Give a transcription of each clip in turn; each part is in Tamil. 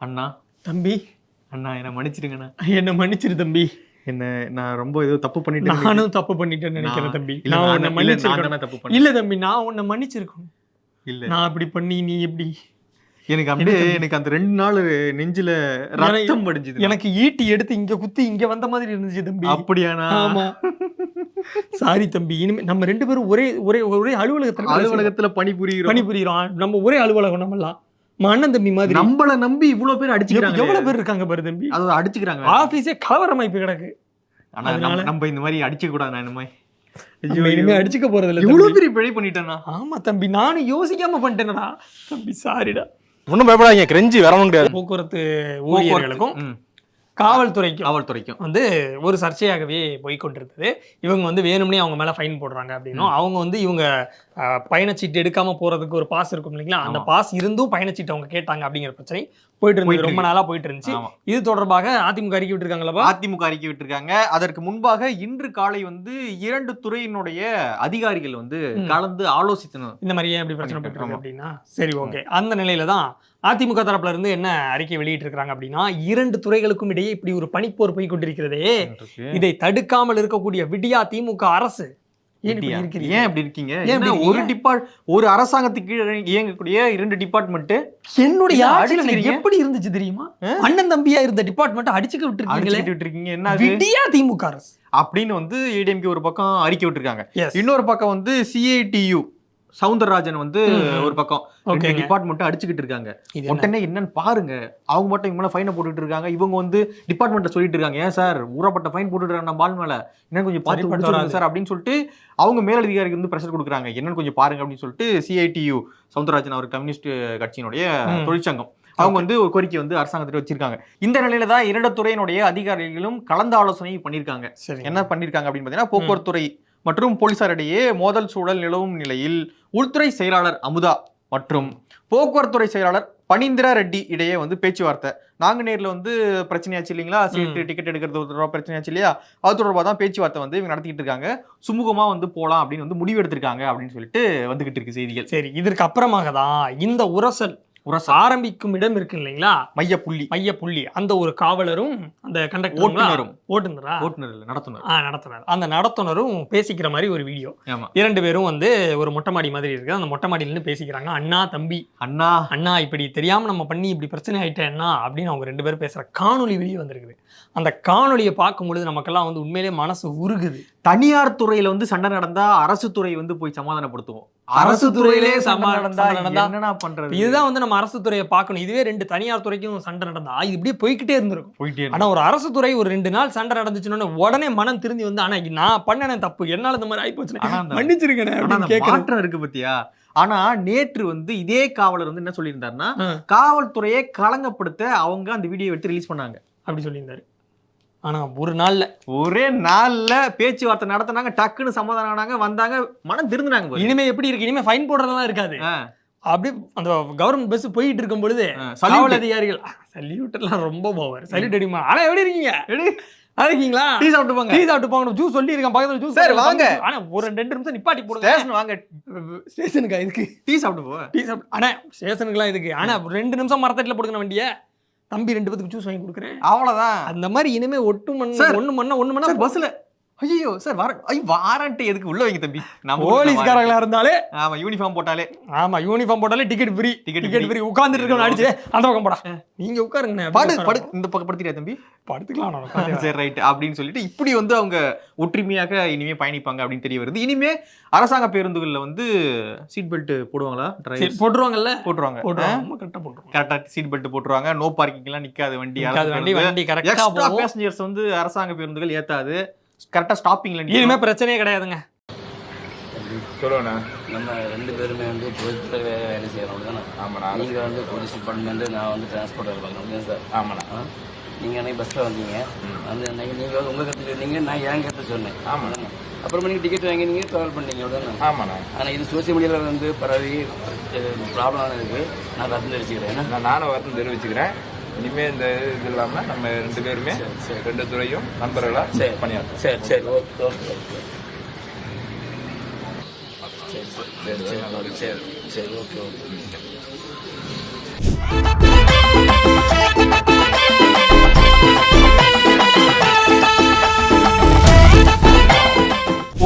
அண்ணா. தம்பி. அண்ணா என்னை மன்னிச்சிடுங்கண்ணா. என்ன மன்னிச்சிரு தம்பி. என்ன நான் ரொம்ப ஏதோ தப்பு பண்ணிட்டேன் நானும் தப்பு பண்ணிட்டேன்னு நினைக்கிறேன் தம்பி. நான் உன்னை தானே தப்பு. இல்ல தம்பி நான் உன்னை மன்னிச்சிருக்கணும். இல்ல. நான் அப்படி பண்ணி நீ எப்படி எனக்கு அப்படியே எனக்கு அந்த ரெண்டு நாள் நெஞ்சில ரத்தம் படிஞ்சது எனக்கு ஈட்டி எடுத்து இங்க குத்தி இங்க வந்த மாதிரி இருந்துச்சு தம்பி. அப்படியாண்ணா? ஆமா. சாரி தம்பி இனிமே நம்ம ரெண்டு பேரும் ஒரே ஒரே ஒரே அலுவலகத்துல அலுவலகத்துல பணிபுரிகிறோம் பணிபுரியுறோம். நம்ம ஒரே அலுவலகம் நம்மலாம் நம்ம அண்ணன் தம்பி மாதிரி. நம்மள நம்பி இவ்வளவு பேர் அடிச்சுக்கிறாங்க. எவ்வளவு பேர் இருக்காங்க பாரு தம்பி? அது அடிச்சுக்கிறாங்க. ஆபீஸே கலவரமா இப்ப கிடக்கு. ஆனா நம்ம- அதனால- நம்ம இந்த மாதிரி அடிச்சுக்க கூடாது நான் இனிமே அடிச்சுக்க போறது இல்ல இவ்வளவு. பெரிய பிழை பண்ணிட்டேன்னா ஆமா தம்பி நானும் யோசிக்காம பண்ணிட்டேனடா. தம்பி சாரிடா ஒன்றும் பயப்படாதீங்க கிரெஞ்சி வரவும் முடியாது போக்குவரத்து ஊழியர்களுக்கும் காவல்துறைக்கும். காவல்துறைக்கும். வந்து ஒரு சர்ச்சையாகவே போய் கொண்டிருந்தது இவங்க வந்து வேணும்னே அவங்க மேல ஃபைன் போடுறாங்க அப்படின்னும். அவங்க வந்து இவங்க பயணச்சீட்டு எடுக்காம போறதுக்கு ஒரு பாஸ் இருக்கும் இல்லைங்களா? அந்த. பாஸ் இருந்தும் பயணச்சீட்டு அவங்க கேட்டாங்க அப்படிங்கிற பிரச்சனை. போயிட்டு இருந்தது. ரொம்ப நாளா போயிட்டு இருந்துச்சு. இது தொடர்பாக அதிமுக அறிக்கை விட்டுருக்காங்களா அதிமுக அறிக்கை விட்டிருக்காங்க. அதற்கு முன்பாக இன்று காலை வந்து இரண்டு துறையினுடைய அதிகாரிகள் வந்து. கலந்து ஆலோசித்தனர். இந்த மாதிரி ஏன் இப்படி பிரச்சனை போயிட்டு. அப்படின்னா? சரி ஓகே. அந்த நிலையில தான் அதிமுக தரப்புல இருந்து என்ன அறிக்கை வெளியிட்டு இருக்காங்க அப்படின்னா இரண்டு துறைகளுக்கும் இடையே இப்படி ஒரு பனிப்போர் போய் கொண்டிருக்கிறதே. இதை தடுக்காமல் இருக்கக்கூடிய விடியா திமுக அரசு ஏன் இப்படி இருக்கீங்க? ஏன் ஒரு? டிபார்ட் ஒரு அரசாங்கத்துக்கு கீழே இயங்கக்கூடிய இரண்டு டிபார்ட்மெண்ட் என்னுடைய ஆட்சியில. எப்படி இருந்துச்சு தெரியுமா? அண்ணன் தம்பியா இருந்த டிபார்ட்மெண்ட் அடிச்சுக்க விட்டுருக்கீங்களே? விட்டுருக்கீங்க. என்ன விடியா திமுக அரசு. அப்படின்னு வந்து ஏடிஎம்கே ஒரு பக்கம் அறிக்கை விட்டுருக்காங்க. இன்னொரு பக்கம் வந்து சிஐடியு சவுந்தரராஜன் வந்து. ஒரு பக்கம். டிபார்ட்மெண்ட் அடிச்சுக்கிட்டு இருக்காங்க? உடனே என்னன்னு பாருங்க. அவங்க மட்டும் இவங்க ஃபைனை போட்டுட்டு இருக்காங்க. இவங்க வந்து டிபார்ட்மெண்ட்ல சொல்லிட்டு இருக்காங்க. ஏன் சார்? ஊறப்பட்ட ஃபைன் போட்டுட்டு இருக்காங்க நம்ம ஆள் மேல. என்ன கொஞ்சம் பார்த்து வராது. சார் அப்படின்னு சொல்லிட்டு அவங்க மேலதிகாரிக்கு வந்து பிரஷர் கொடுக்குறாங்க. என்னன்னு கொஞ்சம் பாருங்க அப்படின்னு சொல்லிட்டு சிஐடியு சவுந்தரராஜன் அவர் கம்யூனிஸ்ட் கட்சியினுடைய. தொழிற்சங்கம். அவங்க வந்து ஒரு கோரிக்கை வந்து அரசாங்கத்திட்ட வச்சிருக்காங்க. இந்த நிலையில தான் இரண்டு துறையினுடைய அதிகாரிகளும் கலந்து ஆலோசனை பண்ணியிருக்காங்க என்ன பண்ணிருக்காங்க அப்படின்னு பார்த்தீங்கன்னா போக்குவரத்துறை மற்றும் போலீசாரிடையே மோதல் சூழல் நிலவும் நிலையில் உள்துறை செயலாளர் அமுதா மற்றும் போக்குவரத்துறை செயலாளர் பனீந்திரா ரெட்டி இடையே வந்து பேச்சுவார்த்தை. நாங்குநேர்ல வந்து பிரச்சனையாச்சு இல்லைங்களா? சீட்டு டிக்கெட் எடுக்கிறது தொடர்பாக பிரச்சனையாச்சு இல்லையா? அது தொடர்பாக தான் பேச்சுவார்த்தை வந்து இவங்க நடத்திக்கிட்டு இருக்காங்க. சுமூகமா வந்து போலாம் அப்படின்னு வந்து முடிவு எடுத்திருக்காங்க அப்படின்னு சொல்லிட்டு வந்துகிட்டு இருக்கு செய்திகள். சரி இதற்கு அப்புறமாக தான் இந்த உரசல் உரசா ஆரம்பிக்கும் இடம் இருக்கு இல்லைங்களா? மைய புள்ளி. மைய புள்ளி. அந்த ஒரு காவலரும் அந்த கண்டக்டரும் ஓட்டுநரும். ஓட்டுநரா? ஓட்டுநர் இல்ல நடத்துனர். ஆ நடத்துனர். அந்த நடத்துனரும் பேசிக்கிற மாதிரி ஒரு வீடியோ. இரண்டு பேரும் வந்து ஒரு மொட்டை மாடி மாதிரி இருக்கு. அந்த மொட்டை மாடியில நின்னு பேசிக்கிறாங்க. அண்ணா தம்பி. அண்ணா. அண்ணா இப்படி தெரியாம நம்ம பண்ணி இப்படி பிரச்சனை ஆயிட்டேன்னா அப்படின்னு அவங்க ரெண்டு பேரும் பேசுற காணொளி வெளியே வந்திருக்குது. அந்த காணொளியை பார்க்கும் பொழுது நமக்கெல்லாம் வந்து உண்மையிலேயே மனசு உருகுது. தனியார் துறையில வந்து சண்டை நடந்தா அரசு துறை வந்து போய் சமாதானப்படுத்துவோம். அரசு துறையிலே சமா- நடந்தா பண்றது? இதுதான் வந்து நம்ம அரசு துறையை பார்க்கணும். இதுவே ரெண்டு தனியார் துறைக்கும் சண்டை நடந்தா இது இப்படியே போய்க்கிட்டே இருந்திருக்கும். போயிட்டே ஆனா ஒரு அரசு துறை ஒரு ரெண்டு நாள் சண்டை நடந்துச்சுன்னு உடனே மனம் திருந்தி வந்து ஆனா நான் பண்ணன தப்பு. என்னால இந்த மாதிரி ஆயிப்போச்சு மன்னிச்சிருக்கேன் மாற்றம் இருக்கு பத்தியா? ஆனா நேற்று வந்து இதே காவலர் வந்து என்ன சொல்லியிருந்தாருன்னா. காவல்துறையை களங்கப்படுத்த அவங்க அந்த வீடியோ எடுத்து ரிலீஸ் பண்ணாங்க. அப்படி சொல்லியிருந்தாரு. ஆனா ஒரு நாள்ல. ஒரே நாள்ல பேச்சுவார்த்தை நடத்தினாங்க டக்குன்னு சமாதானம் ஆனாங்க வந்தாங்க மனம் திருந்தினாங்க. இனிமே எப்படி இருக்கு? இனிமே ஃபைன் போடுறதெல்லாம் இருக்காது. ஆ, அப்படியே அந்த கவர்மெண்ட் பஸ் போயிட்டு இருக்கும் பொழுது salute. அதிகாரிகள் சல்யூட் எல்லாம் ரொம்ப போவார் சல்யூட் அடிமா ஆனா எப்படி இருக்கீங்க? இருக்கீங்களா? டீ சாப்பிட்டு போங்க. டீ சாப்பிட்டு போங்க. ஜூஸ் சொல்லி இருக்கேன் பக்கத்துல ஜூஸ் சரி, வாங்க. ஆனா ஒரு ரெண்டு ரெண்டு நிமிஷம் நிப்பாட்டி போடுங்க. ஸ்டேஷன் வாங்க. ஸ்டேஷனுக்கா இதுக்கு? டீ சாப்பிட்டு போ. டீ சாப்பிட்டு ஆனா ஸ்டேஷனுக்குலாம் இதுக்கு ஆனா ரெண்டு நிமிஷம் மரத்தட்டில் போடுங்க வண்டிய. தம்பி ரெண்டு பேத்துக்கு ஜூஸ் வாங்கி கொடுக்குறேன். அவ்வளவுதான். அந்த மாதிரி இனிமே ஒட்டு மண். ஒண்ணு மண்ணா ஒண்ணு மண்ணா பஸ்ல ஐயோ சார் வார ஐயோ வாரண்ட் எதுக்கு உள்ள வைங்க தம்பி? நம்ம போலீஸ்காரங்களா இருந்தாலே ஆமா யூனிஃபார்ம் போட்டாலே. ஆமா யூனிஃபார்ம் போட்டாலே ticket free ticket free. Free உட்கார்ந்துட்டு இருக்கவன் அடிச்சு அந்த பக்கம் போடா. நீங்க உட்காருங்க படு படு இந்த பக்கம் படுத்துறியா தம்பி? படுத்துக்கலாம். சரி ரைட் அப்படின்னு சொல்லிட்டு இப்படி வந்து அவங்க ஒற்றுமையாக இனிமே பயணிப்பாங்க அப்படின்னு தெரிய வருது. இனிமே அரசாங்க பேருந்துகள்ல வந்து சீட் பெல்ட் போடுவாங்களா? போட்டுருவாங்கல்ல? போட்டுருவாங்க. போட்டுருவாங்க கரெக்டா போட்டுருவாங்க. கரெக்டா சீட் பெல்ட் போட்டுருவாங்க. நோ பார்க்கிங் எல்லாம் நிக்காது வண்டி. வண்டி வண்டி கரெக்டா எக்ஸ்ட்ரா போகும். பேசஞ்சர்ஸ் வந்து அரசாங்க பேருந்துகள் ஏத்தாது. கரெக்டா ஸ்டாப்பிங்ல இனிமே பிரச்சனையே கிடையாதுங்க. சொல்லுங்கண்ணா நம்ம ரெண்டு பேருமே வந்து பொதுத்துறை வேலை செய்கிறோம் தானே ஆமாண்ணா நீங்கள் வந்து போலீஸ் டிபார்ட்மெண்ட் நான் வந்து டிரான்ஸ்போர்ட் வேலை பார்க்குறேன் சார்? ஆமாண்ணா. நீங்கள் அன்னைக்கு பஸ்ஸில் வந்தீங்க. வந்து அன்னைக்கு நீங்கள் உங்கள் கருத்து சொன்னீங்க நான் என் கருத்து சொன்னேன். ஆமா. அதானே? அப்புறமா நீங்கள் டிக்கெட் வாங்கி நீங்கள் ட்ராவல் பண்ணீங்க. அவ்வளோதானே ஆமாண்ணா. ஆனால் இது சோசியல் மீடியாவில் வந்து பரவி ப்ராப்ளம் இருக்குது நான் கருத்து தெரிவிச்சுக்கிறேன் ஏன்னா நான் நானும் வருத்தம் தெரிவிச்சுக்கிறேன் இனிமேல் இந்த இது இல்லாமல் நம்ம ரெண்டு பேருமே ரெண்டு துறையும் நண்பர்களாக பணியாற்றோம் சரி. சரி ஓகே ஓகே சரி சரி சரி சரி. சரி ஓகே ஓகே.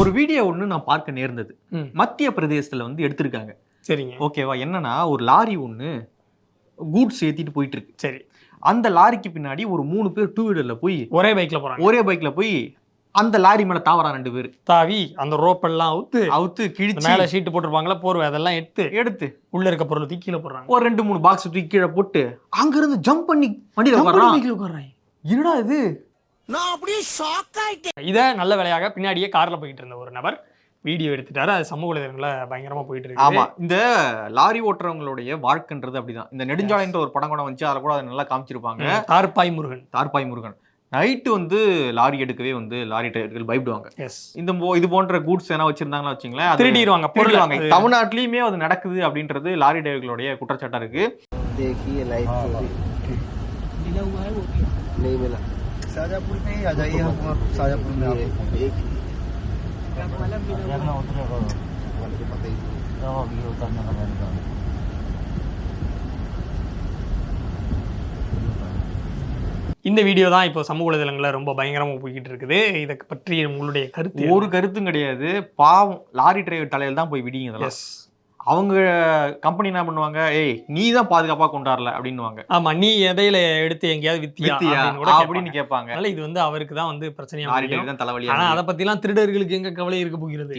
ஒரு வீடியோ ஒன்று நான் பார்க்க நேர்ந்தது. மத்திய பிரதேசத்தில் வந்து எடுத்திருக்காங்க. சரிங்க. ஓகேவா? என்னன்னா ஒரு லாரி ஒன்று கூட்ஸ் ஏற்றிட்டு போயிட்டு இருக்கு. சரி. அந்த லாரிக்கு பின்னாடி ஒரு மூணு பேர் டூ வீலர்ல போய் ஒரே பைக்ல போறாங்க. ஒரே பைக்ல போய் அந்த லாரி மேல தாவறான் ரெண்டு பேர். தாவி அந்த ரோப் எல்லாம் அவுத்து அவுத்து கிழிச்சு மேல ஷீட் போட்டிருப்பாங்களா போர்வை அதெல்லாம் எடுத்து எடுத்து உள்ள இருக்க பொருள் தூக்கி கீழே போடுறாங்க. ஒரு ரெண்டு மூணு பாக்ஸ் தூக்கி கீழே போட்டு அங்க இருந்து ஜம்ப் பண்ணி வண்டியில உட்கார்றாங்க. என்னடா இது? இத நல்ல வேலையாக பின்னாடியே கார்ல போயிட்டு இருந்த ஒரு நபர் வீடியோ எடுத்துட்டாரு அது சமூக வலைதளங்கள பயங்கரமா போயிட்டு இருக்கு ஆமா இந்த லாரி ஓட்டுறவங்களுடைய வாழ்க்கைன்றது அப்படிதான் இந்த நெடுஞ்சாலைன்ற ஒரு படம் கூட வந்துச்சு அதை கூட அதை நல்லா காமிச்சிருப்பாங்க தார்பாய் முருகன் தார்பாய் முருகன் நைட்டு வந்து லாரி எடுக்கவே வந்து லாரி டிரைவர்கள் பயப்படுவாங்க எஸ் இந்த போ- இது போன்ற கூட்ஸ் எதனா வச்சிருந்தாங்களா வச்சுங்களேன் அது திருடிடுவாங்க பொருள் திருடுவாங்க தமிழ்நாட்டிலயுமே அது நடக்குது அப்படின்றது லாரி டிரைவர்களுடைய குற்றச்சாட்டா இருக்கு देखिए लाइट मिला हुआ है वो नहीं मिला शाजापुर में ही आ जाइए हम शाजापुर में आपको एक இந்த வீடியோ தான் இப்போ சமூக வலைதளங்கள்ல ரொம்ப பயங்கரமா போய்கிட்டு இருக்குது இதை பற்றி உங்களுடைய கருத்து ஒரு கருத்தும் கிடையாது பாவம் லாரி டிரைவர் தலையில தான் போய் விடிங்க இதெல்லாம் எஸ் அவங்க கம்பெனி என்ன பண்ணுவாங்க? ஏய் நீ தான் பாதுகாப்பா கொண்டாடல அப்படின்னுவாங்க. ஆமா நீ எதையில எடுத்து எங்கேயாவது வித்தியா? அப்படின்னு கூட அப்படின்னு கேட்பாங்க. அதனால இது வந்து அவருக்கு தான் வந்து பிரச்சனையா தான் தலைவலியா ஆனா அதை பத்திலாம் திருடர்களுக்கு எங்க கவலை இருக்க போகிறது?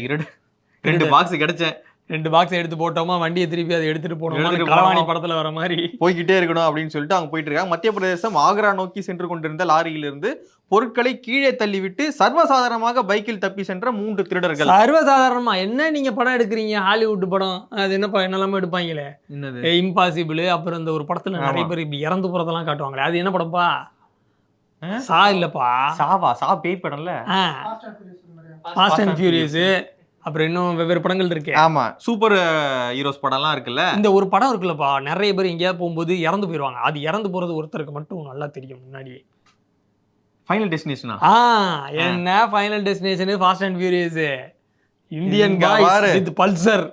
ரெண்டு பாக்ஸ் கிடைச்சேன். ரெண்டு பாக்ஸ் எடுத்து போட்டோமா வண்டியை திருப்பி அதை எடுத்துட்டு போனோமா களவாணி. படத்துல வர மாதிரி. போய்கிட்டே இருக்கணும் அப்படின்னு சொல்லிட்டு அவங்க போயிட்டு இருக்காங்க. மத்திய பிரதேசம் ஆக்ரா நோக்கி சென்று கொண்டிருந்த லாரியிலிருந்து பொருட்களை கீழே தள்ளிவிட்டு சர்வசாதாரணமாக பைக்கில் தப்பி சென்ற மூன்று திருடர்கள். சர்வசாதாரணமா? என்ன நீங்க படம் எடுக்கிறீங்க? ஹாலிவுட் படம். அது என்ன என்னெல்லாம எடுப்பாங்களே. என்னது? இம்பாசிபிள் அப்புறம் இந்த ஒரு படத்துல நிறைய. பேர் இப்படி இறந்து போறதெல்லாம் காட்டுவாங்களே. அது என்ன படம்ப்பா? சா இல்லப்பா. சாவா? சா பேய் படம்ல? ஃபாஸ்ட் அண்ட் ஃபியூரியஸ் அப்புறம் இன்னும் வெவ்வேறு படங்கள் இருக்கு. ஆமா. சூப்பர் ஹீரோஸ் படம்லாம் இருக்குல்ல? இந்த ஒரு படம் இருக்குல்லப்பா. நிறைய பேர் எங்கேயாவது போகும்போது இறந்து போயிடுவாங்க அது இறந்து போறது ஒருத்தருக்கு மட்டும் நல்லா தெரியும் முன்னாடியே. ஃபைனல் டெஸ்டினேஷனா ஆ? என்ன final destination fast and furious Indian guys. With Pulsar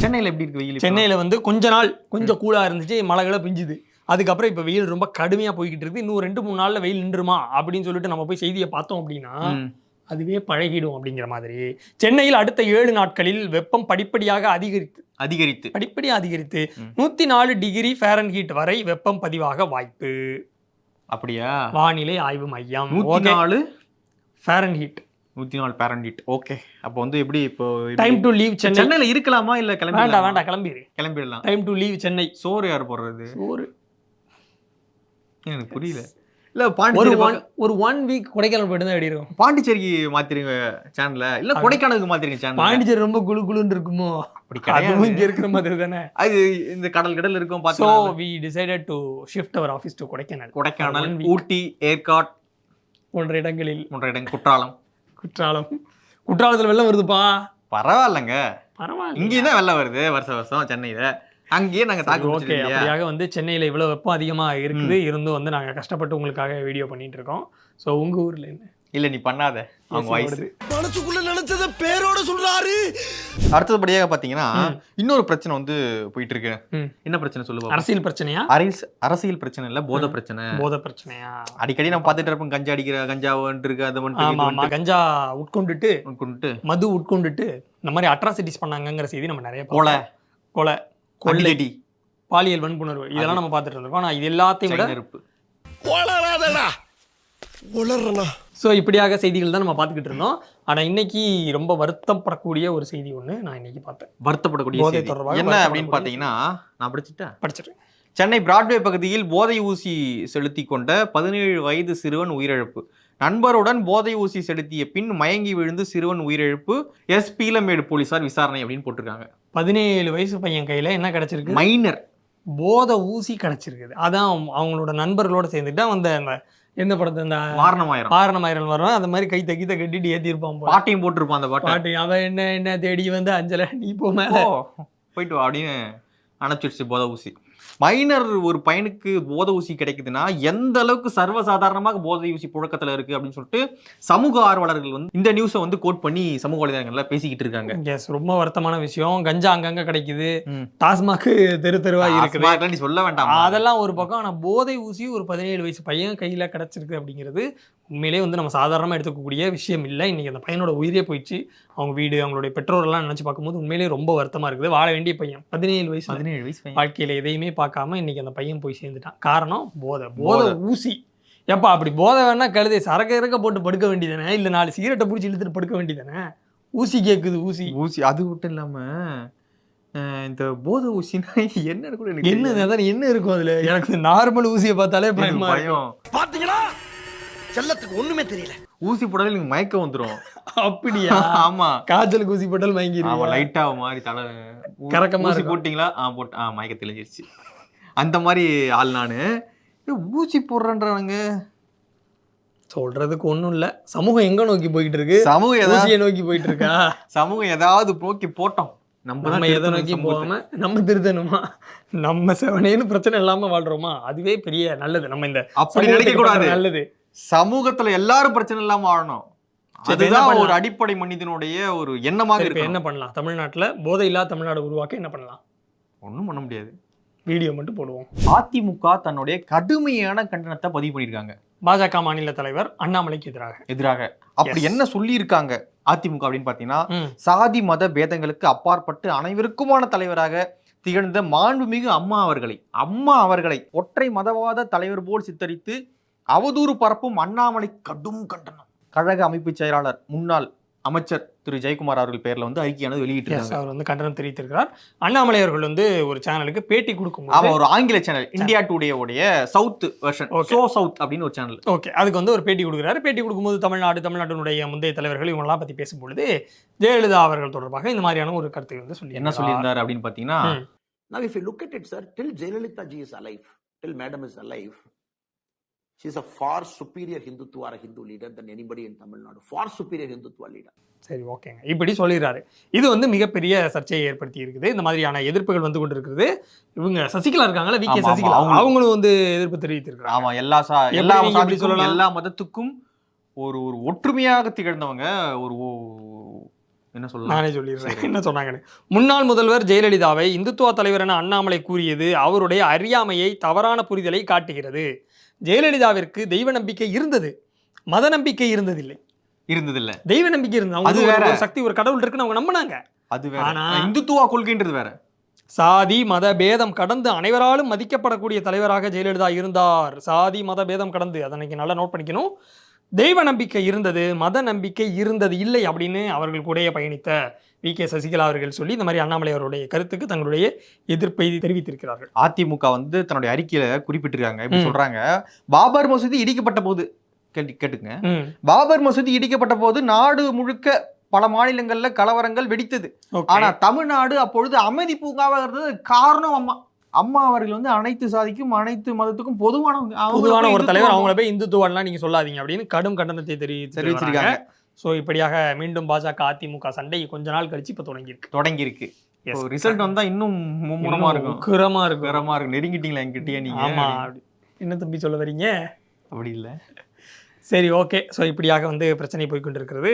சென்னையில எப்படி இருக்கு வெயில் சென்னையில வந்து கொஞ்ச நாள் கொஞ்சம் கூலா இருந்துச்சு. மழைகளை பிஞ்சுது. அதுக்கப்புறம் இப்போ வெயில் ரொம்ப கடுமையா போய்கிட்டு இருக்கு. இன்னும் ரெண்டு மூணு நாள்ல வெயில் நின்றுமா அப்படின்னு சொல்லிட்டு நம்ம போய் செய்தியை பார்த்தோம் அப்படின்னா. அதுவே பழகிடும் அப்படிங்கிற மாதிரி. சென்னையில் அடுத்த ஏழு நாட்களில் வெப்பம் படிப்படியாக அதிகரித்து அதிகரித்து. படிப்படியாக அதிகரித்து. நூத்தி நாலு டிகிரி ஃபேரன்ஹீட் வரை வெப்பம் பதிவாக வாய்ப்பு. அப்படியா? வானிலை ஆய்வு மையம். நூத்தி நாலு ஃபேரன்ஹீட். நூத்தி நாலு பேரண்டிட் ஓகே. அப்போ வந்து எப்படி இப்போ டைம் டு லீவ் சென்னை சென்னையில இருக்கலாமா இல்ல கிளம்பி வேண்டாம் வேண்டாம் கிளம்பிடு கிளம்பிடலாம். டைம் டு லீவ் சென்னை சோறு யார் போடுறது? ஒரு எனக்கு புரியல. இல்ல ஒரு பாண்டிச்சேரி ஒன் ஒரு ஒன் வீக் கொடைக்கானல் போயிட்டு தான் எப்படி இருக்கும் பாண்டிச்சேரிக்கு மாத்திருங்க சேனல்ல இல்ல கொடைக்கானலுக்கு மாத்திருங்க சேனல் பாண்டிச்சேரி ரொம்ப குளு குளுன்னு இருக்குமோ? அப்படி அதுவும் இங்க கிடையாது இருக்கிற மாதிரி தானே? அது இந்த கடல் கடல் இருக்கும் ஸோ பாத்து we decided to shift our office to Kodaikanal. Kodaikanal. Ooty Yercaud. போன்ற இடங்களில். போன்ற இடம் குற்றாலம். குற்றாலம். குற்றாலத்துல வெள்ளம் வருதுப்பா. பரவாயில்லைங்க. பரவாயில்ல இங்கேயும் தான் வெள்ளம் வருது வருஷம் வருஷம் சென்னையில. அங்கேயே நாங்க தாக்கு ஓகே அப்படியாக வந்து சென்னையில இவ்வளவு வெப்பம் அதிகமா இருக்குது. இருந்தும் வந்து நாங்க கஷ்டப்பட்டு உங்களுக்காக வீடியோ பண்ணிட்டு இருக்கோம். ஸோ உங்க ஊர்ல என்ன? இல்ல நீ பண்ணாத. அவங்க வயசு. மனசுக்குள்ள நினைச்சத பேரோட சொல்றாரு. அடுத்தபடியாக பாத்தீங்கன்னா இன்னொரு பிரச்சனை வந்து போயிட்டு இருக்கு. என்ன பிரச்சனை சொல்லுவா? அரசியல் பிரச்சனையா? அரசியல் அரசியல் பிரச்சனை இல்ல போதை பிரச்சனை. போதை பிரச்சனையா? அடிக்கடி நம்ம பார்த்துட்டு இருப்போம் கஞ்சா அடிக்கிற கஞ்சா இருக்கு அதை வந்துட்டு கஞ்சா உட்கொண்டுட்டு கொண்டுட்டு மது உட்கொண்டுட்டு இந்த மாதிரி அட்ராசிட்டிஸ் பண்ணாங்கங்கிற செய்தி நம்ம நிறைய கொலை. பார்த்தோம். கொலை. கொள்ளடி பாலியல் வன்புணர்வு. இதெல்லாம் நம்ம பார்த்துட்டு இருந்திருக்கோம். ஆனா இது எல்லாத்தையும் விட நெருப்பு வளராதடா வளர்றனா ஸோ இப்படியாக செய்திகள் தான் நம்ம பார்த்துக்கிட்டு இருந்தோம். ஆனா இன்னைக்கு ரொம்ப வருத்தப்படக்கூடிய ஒரு செய்தி ஒண்ணு நான் இன்னைக்கு பார்த்தேன். வருத்தப்படக்கூடிய போதை செய்தி. தொடர்பாக என்ன அப்படின்னு பாத்தீங்கன்னா நான் படிச்சுட்டேன். படிச்சிருக்கேன் சென்னை பிராட்வே பகுதியில் போதை ஊசி செலுத்தி கொண்ட பதினேழு வயது சிறுவன் உயிரிழப்பு. நண்பருடன் போதை ஊசி செலுத்திய பின் மயங்கி விழுந்து சிறுவன் உயிரிழப்பு. எஸ். பீலமேடு போலீசார் விசாரணை அப்படின்னு போட்டிருக்காங்க. பதினேழு வயசு பையன் கையில என்ன கிடைச்சிருக்கு? மைனர். போதை ஊசி கிடைச்சிருக்குது. அதான் அவங்க- அவங்களோட நண்பர்களோட சேர்ந்துட்டு அந்த எந்த படத்தை அந்த வாரணமாயிரம் பாரணமாயிரம் வரும். அந்த மாதிரி கை தக்கித்த கட்டிட்டு ஏத்திருப்பான் போல. பாட்டையும் போட்டிருப்பான் அந்த பாட்டை. அவன் என்ன என்ன தேடி வந்து அஞ்சல நீ போ மேல. போயிட்டு வா அப்படின்னு அனுப்பிச்சிடுச்சு போதை ஊசி. மைனர் ஒரு பையனுக்கு போதை ஊசி கிடைக்குதுன்னா எந்த அளவுக்கு சர்வசாதாரணமாக போதை ஊசி புழக்கத்துல இருக்கு அப்படின்னு சொல்லிட்டு சமூக ஆர்வலர்கள் வந்து இந்த நியூஸை வந்து கோட் பண்ணி சமூக வலைதளங்கள்ல பேசிக்கிட்டு இருக்காங்க. எஸ் ரொம்ப வருத்தமான விஷயம். கஞ்சா அங்கங்க கிடைக்குது. டாஸ்மாக் தெரு தெருவா இருக்குது. நீ சொல்ல வேண்டாம் அதெல்லாம் ஒரு பக்கம் ஆனா போதை ஊசி ஒரு பதினேழு வயசு பையன் கையில கிடைச்சிருக்கு அப்படிங்கிறது உண்மையிலேயே வந்து நம்ம சாதாரணமா எடுத்துக்கக்கூடிய விஷயம் இல்லை. இன்னைக்கு அந்த பையனோட உயிரே போயிடுச்சு. அவங்க வீடு அவங்களுடைய பெற்றோரெல்லாம் நினைச்சு பார்க்கும்போது உண்மையிலேயே ரொம்ப வருத்தமா இருக்குது. வாழ வேண்டிய பையன். பதினேழு வயசு. பதினேழு வயசு பையன். வாழ்க்கையில எதையுமே பார்க்காம இன்னைக்கு அந்த பையன் போய் சேர்ந்துட்டான். காரணம் போதை. போதை. ஊசி. ஏப்பா அப்படி போதை வேணா கழுதை. சரக்கு இறக்க போட்டு படுக்க வேண்டியதானே? இல்ல நாலு சிகரெட்டை பிடிச்சி இழுத்துட்டு படுக்க வேண்டியதானே? ஊசி கேக்குது ஊசி. ஊசி. அது மட்டும் இல்லாம அஹ், இந்த போதை ஊசினா என்ன தெரியாது. அதான் என்ன இருக்கும் அதுல? எனக்கு நார்மல் ஊசியை பார்த்தாலே. பயம் பாத்தீங்களா செல்லத்துக்கு ஒண்ணுமே தெரியல. ஊசி போடாத எனக்கு மயக்கம் வந்துரும். அப்படியா? ஆமா. காய்ச்சலுக்கு ஊசி போட்டால் ஆமா வாங்கிடுவா லைட்டா மாதிரி தலை கறக்கமா ஊசி. போட்டீங்களா? ஆ போட்டு ஆ மயக்க தெளிஞ்சிருச்சு அந்த மாதிரி ஆள் நானு. ஊசி போடுறேன்றவங்க சொல்றதுக்கு ஒண்ணும் இல்ல. சமூகம் எங்க நோக்கி போயிட்டு இருக்கு? சமூகம் ஊசியை நோக்கி போயிட்டு இருக்கா? சமூகம் ஏதாவது நோக்கி போட்டோம். நம்ம தான் நம்ம எதை நோக்கி. போகாம நம்ம திருத்தணுமா? நம்ம செவனேன்னு பிரச்சனை இல்லாம வாழ்றோமா? அதுவே பெரிய நல்லது. நம்ம இந்த அப்படி நினைக்க கூடாது. நல்லது. சமூகத்துல எல்லாரும் பிரச்சனை இல்லாம வாழணும். அதுதான் ஒரு? அடிப்படை மனிதனுடைய ஒரு எண்ணமாக இருக்கு என்ன பண்ணலாம்? தமிழ்நாட்டுல போதை இல்லா தமிழ்நாடு உருவாக்க என்ன பண்ணலாம்? ஒண்ணும் பண்ண முடியாது. வீடியோ மட்டும் போடுவோம். அதிமுக தன்னுடைய கடுமையான கண்டனத்தை பதிவு பண்ணியிருக்காங்க. பாஜக மாநில தலைவர் அண்ணாமலைக்கு எதிராக. எதிராக. அப்படி. என்ன சொல்லியிருக்காங்க அதிமுக அப்படின்னு பாத்தீங்கன்னா. சாதி மத பேதங்களுக்கு அப்பாற்பட்டு அனைவருக்குமான தலைவராக திகழ்ந்த மாண்புமிகு அம்மா அவர்களை அம்மா அவர்களை ஒற்றை மதவாத தலைவர் போல் சித்தரித்து அவதூறு பரப்பும் அண்ணாமலை கடும் கண்டனம். கழக அமைப்பு செயலாளர் முன்னாள் அமைச்சர் திரு. ஜெயக்குமார் அவர்கள் பேர்ல வந்து அறிக்கையானது Yes, வெளியிட்டிருக்காங்க அவர் வந்து கண்டனம் தெரிவித்திருக்கிறார். அண்ணாமலை அவர்கள் வந்து ஒரு சேனலுக்கு பேட்டி ஆமா கொடுக்கும்போது ஒரு ஆங்கில சேனல் இந்தியா டுடே உடைய South version Okay. So South அப்படின்னு ஒரு சேனல் ஓகே அதுக்கு வந்து ஒரு பேட்டி கொடுக்குறாரு. பேட்டி கொடுக்கும்போது தமிழ்நாடு தமிழ்நாட்டினுடைய முந்தைய தலைவர்கள் இவங்கெல்லாம் பத்தி பேசும்பொழுது ஜெயலலிதா அவர்கள் தொடர்பாக இந்த மாதிரியான ஒரு கருத்தை வந்து சொல்லி என்ன சொல்லியிருந்தாரு அப்படின்னு பாத்தீங்கன்னா ம். Now, if you look at it, sir, till Jayalalitha ji is alive, till Madam is alive, superior Hindutva or a Hindu leader than anybody in Tamil Nadu. Far superior Hindutva leader. சரி ஓகேங்க இப்படி சொல்லிடுறாரு. இது வந்து மிகப்பெரிய சர்ச்சையை ஏற்படுத்தி இருக்குது. இந்த மாதிரியான எதிர்ப்புகள் வந்து கொண்டு இருக்குது இவங்க சசிகலா இருக்காங்களா வி கே சசிகலா. அவங்களும். அவங்களும் வந்து எதிர்ப்பு தெரிவித்திருக்கிறாங்க. ஆமா எல்லா எல்லா சாதிக்கும் சொல்லலாம்? எல்லா மதத்துக்கும் ஒரு ஒரு ஒற்றுமையாக திகழ்ந்தவங்க ஒரு ஓ- என்ன சொல்லலாம்? நானே சொல்லிடுறேன். என்ன சொன்னாங்கன்னு. முன்னாள் முதல்வர் ஜெயலலிதாவை இந்துத்துவ தலைவர் என அண்ணாமலை கூறியது அவருடைய அறியாமையை தவறான புரிதலை காட்டுகிறது. ஜெயலலிதாவிற்கு தெய்வ நம்பிக்கை இருந்தது. மத நம்பிக்கை இருந்ததில்லை. இருந்தது இல்ல தெய்வ நம்பிக்கை இருந்தது. அவங்க வேற. சக்தி ஒரு கடவுள் இருக்குன்னு அவங்க நம்பினாங்க. அது வேற. ஆனா- இந்துத்துவா கொள்கைன்றது வேற. சாதி மத பேதம் கடந்து அனைவராலும் மதிக்கப்படக்கூடிய தலைவராக ஜெயலலிதா இருந்தார். சாதி மத பேதம் கடந்து. அதை நல்லா நோட் பண்ணிக்கணும். தெய்வ நம்பிக்கை இருந்தது மத நம்பிக்கை இருந்தது இல்லை அப்படின்னு அவர்கள் கூடயே பயணித்த வி. கே. சசிகலா அவர்கள் சொல்லி இந்த மாதிரி அண்ணாமலை அவருடைய கருத்துக்கு தங்களுடைய எதிர்ப்பை தெரிவித்திருக்கிறார்கள். அதிமுக வந்து தன்னுடைய அறிக்கையில குறிப்பிட்டிருக்காங்க. இப்படி. சொல்றாங்க. பாபர் மசூதி இடிக்கப்பட்ட போது கேட்டு கேட்டுங்க. பாபர் மசூதி இடிக்கப்பட்ட போது நாடு முழுக்க பல மாநிலங்கள்ல கலவரங்கள் வெடித்தது. ஆனா தமிழ்நாடு அப்பொழுது அமைதி பூங்காவாக இருந்தது. காரணம் அம்மா. அம்மா அவர்கள் வந்து அனைத்து சாதிக்கும் அனைத்து மதத்துக்கும் பொதுவான போய் ஒரு தலைவர் அவங்கள போய் இந்துத்துவம்லாம் நீங்க சொல்லாதீங்க அப்படின்னு கடும் கண்டனத்தை தெரிவிச்சிருக்காங்க. ஸோ இப்படியாக மீண்டும் பாஜக அதிமுக சண்டை கொஞ்ச நாள் கழிச்சு இப்ப தொடங்கி இருக்கு தொடங்கி இருக்கு ரிசல்ட் வந்தா இன்னும் மும்முரமா இருக்கும். உக்கிரமா இருக்கும். உக்கிரமா இருக்கும். நெருங்கிட்டீங்களா என்கிட்டயே நீங்க? ஆமா. அப்படி. என்ன தம்பி சொல்ல வரீங்க? அப்படி இல்ல. சரி ஓகே ஸோ இப்படியாக வந்து பிரச்சனை போய் கொண்டிருக்கிறது.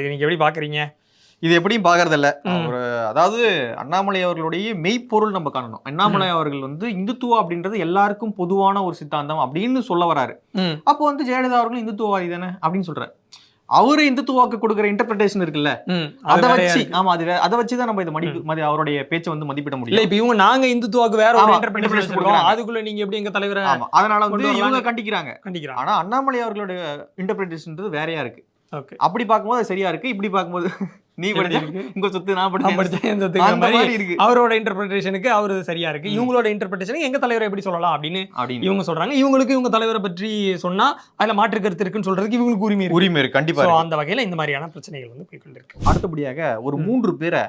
இது நீங்க எப்படி பாக்குறீங்க? இது எப்படியும் பாக்குறது இல்ல ம். ஒரு அதாவது அண்ணாமலை அவர்களுடைய மெய்ப்பொருள் நம்ம காணணும். அண்ணாமலை அவர்கள் வந்து இந்துத்துவா அப்படின்றது எல்லாருக்கும் பொதுவான ஒரு சித்தாந்தம் அப்படின்னு சொல்ல வராரு. அப்போ வந்து ஜெயலலிதா அவர்களும் இந்துத்துவவாதி தானே அப்படின்னு சொல்றாரு. அவரு இந்துத்துவாக்கு கொடுக்குற இன்டர்பிரேஷன் இருக்குல்ல? அதை வச்சு. ஆமா அது அதை வச்சு தான் நம்ம இதை மதிப்பு மதி- அவருடைய பேச்சை வந்து மதிப்பிட இல்ல முடியும் இப்ப இவங்க நாங்க இந்துத்துவாக்கு வேற ஒரு இன்டர்பிரேஷன் கொடுக்குறாங்க. அதுக்குள்ள நீங்க எப்படி எங்க தலைவரை ஆமா அதனால வந்து இவங்க கண்டிக்கிறாங்க. கண்டிக்கிறாங்க. ஆனா அண்ணாமலை அவர்களுடைய இன்டர்பிரேஷன்ன்றது வேறையா இருக்கு. ஓகே. அப்படி பார்க்கும்போது சரியா இருக்கு இப்படி பார்க்கும்போது நீ படிச்ச உங்க சொத்து நான் படிச்சேன் படிச்சேன் மாதிரி இருக்கு. அவரோட இன்டர்பிரேஷனுக்கு அவரு சரியா இருக்கு. இவங்களோட இன்டர்பிரேஷனுக்கு எங்க தலைவரை எப்படி சொல்லலாம் அப்படின்னு அப்படின்னு. இவங்க சொல்றாங்க. இவங்களுக்கு இவங்க தலைவரை பற்றி சொன்னா அதுல மாற்று கருத்து இருக்குன்னு சொல்றதுக்கு இவங்களுக்கு உரிமை உரிமை இருக்கு. கண்டிப்பா. அந்த வகையில இந்த மாதிரியான பிரச்சனைகள் வந்து போய்க்கொண்டிருக்கு. அடுத்தபடியாக ஒரு. மூன்று பேரை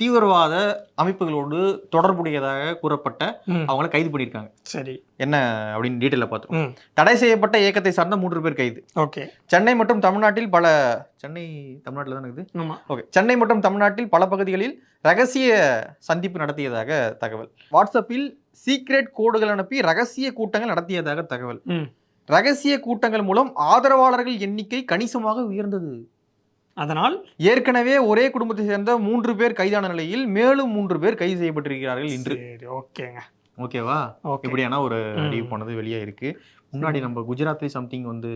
தீவிரவாத அமைப்புகளோடு தொடர்புடையதாக கூறப்பட்ட. அவங்கள கைது பண்ணியிருக்காங்க. சரி. என்ன அப்படின்னு டீட்டெயிலில் பார்த்தோம் தடை செய்யப்பட்ட இயக்கத்தை சார்ந்த மூன்று பேர் கைது. ஓகே. சென்னை மற்றும் தமிழ்நாட்டில் பல சென்னை தமிழ்நாட்டில் தான் இருக்குது ஓகே. சென்னை மற்றும் தமிழ்நாட்டில் பல பகுதிகளில் ரகசிய சந்திப்பு நடத்தியதாக தகவல். வாட்ஸ்அப்பில் சீக்ரெட் கோடுகள் அனுப்பி ரகசிய கூட்டங்கள் நடத்தியதாக தகவல். ரகசிய கூட்டங்கள் மூலம் ஆதரவாளர்கள் எண்ணிக்கை கணிசமாக உயர்ந்தது. அதனால் ஏற்கனவே ஒரே குடும்பத்தை சேர்ந்த மூன்று பேர் கைதான நிலையில் மேலும் மூன்று பேர் கைது செய்யப்பட்டிருக்கிறார்கள் இன்று. ஓகேங்க. ஓகேவா? ஓகே. இப்படியான ஒரு. அறிவு போனது வெளியே இருக்கு. முன்னாடி நம்ம குஜராத்ல சம்திங் வந்து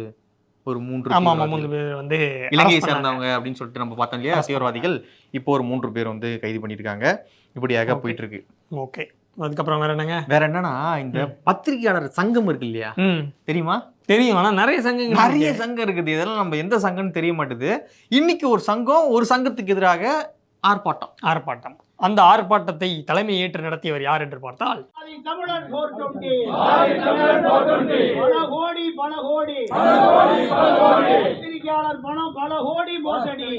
ஒரு மூன்று ஆமா ஆமா தீவிரவாதிகள், மூணு பேர் வந்து இலங்கையை. சேர்ந்தவங்க அப்படின்னு சொல்லிட்டு நம்ம பார்த்தோம் இல்லையா? தீவிரவாதிகள் இப்போ ஒரு மூன்று பேர் வந்து கைது பண்ணியிருக்காங்க. இப்படியாக. போயிட்டு இருக்கு. ஓகே. அதுக்கப்புறம் வேற என்னங்க? வேற என்னன்னா இந்த பத்திரிகையாளர் சங்கம் இருக்கு இல்லையா ம். தெரியுமா? தெரியும். ஆனா நிறைய சங்கங்கள் நிறைய. சங்கம் இருக்குது. இதெல்லாம் நம்ம எந்த சங்கம்னு தெரிய மாட்டுது. இன்னைக்கு ஒரு சங்கம் ஒரு சங்கத்துக்கு எதிராக ஆர்ப்பாட்டம். ஆர்ப்பாட்டம். அந்த ஆர்ப்பாட்டத்தை தலைமை ஏற்று நடத்தியவர் யார் என்று பார்த்தால் பத்திரிகையாளர் பணம் பல கோடி மோசடி.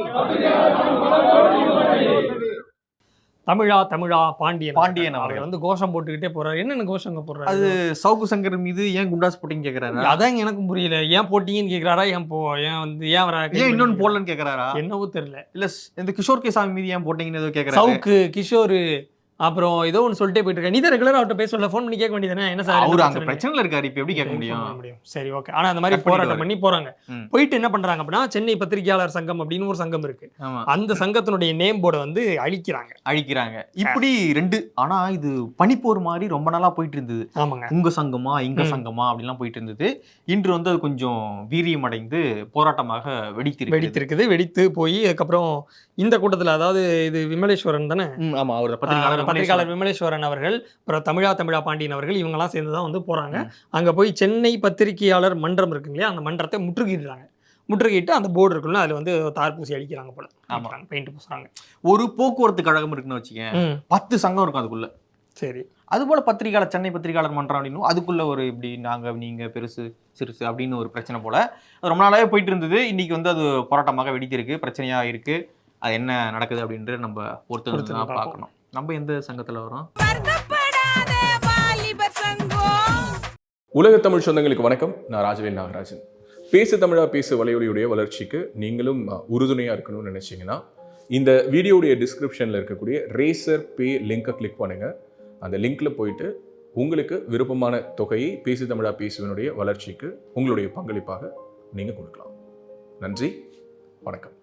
தமிழா தமிழா பாண்டியன் பாண்டியன் அவர் அவர்கள். வந்து கோஷம் போட்டுக்கிட்டே போறாரு. என்னென்ன கோஷங்க போடுறாரு? அது சவுக்கு சங்கர் மீது ஏன் குண்டாஸ் போட்டிங்க கேக்குறாரா? அதான் எனக்கும் புரியல. ஏன் போட்டீங்கன்னு கேக்குறாரா? ஏன் போ ஏன் வந்து ஏன் வர ஏன் இன்னொன்னு போடலன்னு கேக்குறாரா? என்னவோ தெரியல. இல்ல இந்த கிஷோர் கே சாமி மீது ஏன் போட்டீங்கன்னு ஏதோ கேக்குறாரு. சவுக்கு கிஷோர் அப்புறம் ஏதோ ஒன்று சொல்லிட்டே போயிட்டு இருக்க நீ தான் ரெகுலரா அவர்கிட்ட பேசல ஃபோன் பண்ணி கேட்க வேண்டியதானே என்ன சார் அவரு அங்க பிரச்சனை? பிரச்சனைல இருக்காரு இப்ப எப்படி கேட்க முடியும்? சரி ஓகே ஆனா அந்த மாதிரி போராட்டம் பண்ணி போறாங்க. ம். போயிட்டு என்ன பண்றாங்க அப்படின்னா சென்னை பத்திரிகையாளர் சங்கம் அப்படின்னு ஒரு சங்கம் இருக்கு. அந்த சங்கத்தினுடைய நேம் போர்டை வந்து அழிக்கிறாங்க. அழிக்கிறாங்க. இப்படி ரெண்டு ஆனா இது பனிப்போர் மாதிரி ரொம்ப நாளா போயிட்டு இருந்தது ஆமாங்க. உங்க சங்கமா இங்க ம். சங்கமா அப்படிலாம் போயிட்டு இருந்தது இன்று வந்து அது கொஞ்சம் வீரியம் அடைந்து போராட்டமாக வெடித்திருக்கு வெடித்திருக்குது வெடித்து போய் அதுக்கப்புறம் இந்த கூட்டத்துல அதாவது இது விமலேஸ்வரன் தானே? ம், ஆமா அவர் பத்திரிகையாளர் பத்திரிகையாளர் விமலேஸ்வரன் அவர்கள் அப்புறம் தமிழா தமிழா பாண்டியன் அவர்கள் இவங்கெல்லாம் சேர்ந்து தான் வந்து போறாங்க. அங்க போய் சென்னை பத்திரிகையாளர் மன்றம் இருக்கு இல்லையா? அந்த மன்றத்தை முற்றுகையிடுறாங்க. முற்றுகையிட்டு அந்த போர்டு இருக்குல்ல அதுல வந்து தார் பூசி அடிக்கிறாங்க போல. ஆமா. பெயிண்ட் பூசுறாங்க. ஒரு போக்குவரத்து கழகம் இருக்குன்னு வச்சுக்கேன். பத்து சங்கம் இருக்கும் அதுக்குள்ள. சரி. அது போல பத்திரிகையாளர் சென்னை பத்திரிகையாளர் மன்றம் அப்படின்னு அதுக்குள்ள ஒரு இப்படி நாங்க நீங்க பெருசு சிறுசு அப்படின்னு ஒரு பிரச்சனை போல. அது ரொம்ப நாளாவே போயிட்டு இருந்தது. இன்னைக்கு வந்து அது போராட்டமாக வெடித்திருக்கு பிரச்சனையா இருக்கு. அது என்ன நடக்குது அப்படின்ட்டு நம்ம பார்ப்போம். பார்க்கணும். நம்ம எந்த சங்கத்துல வரோம்? உலக தமிழ் சொந்தங்களுக்கு வணக்கம். நான் ராஜவேல் நாகராஜன். பேசு தமிழா பேசு வலையொலியுடைய வளர்ச்சிக்கு நீங்களும் அஹ், உறுதுணையா இருக்கணும்னு நினைச்சீங்கன்னா இந்த வீடியோடைய டிஸ்கிரிப்ஷனில் இருக்கக்கூடிய ரேசர் பே லிங்கை கிளிக் பண்ணுங்க. அந்த லிங்க்ல போயிட்டு உங்களுக்கு விருப்பமான தொகையை பேசு தமிழா பேசுவனுடைய வளர்ச்சிக்கு உங்களுடைய பங்களிப்பாக நீங்கள் கொடுக்கலாம். நன்றி. வணக்கம்.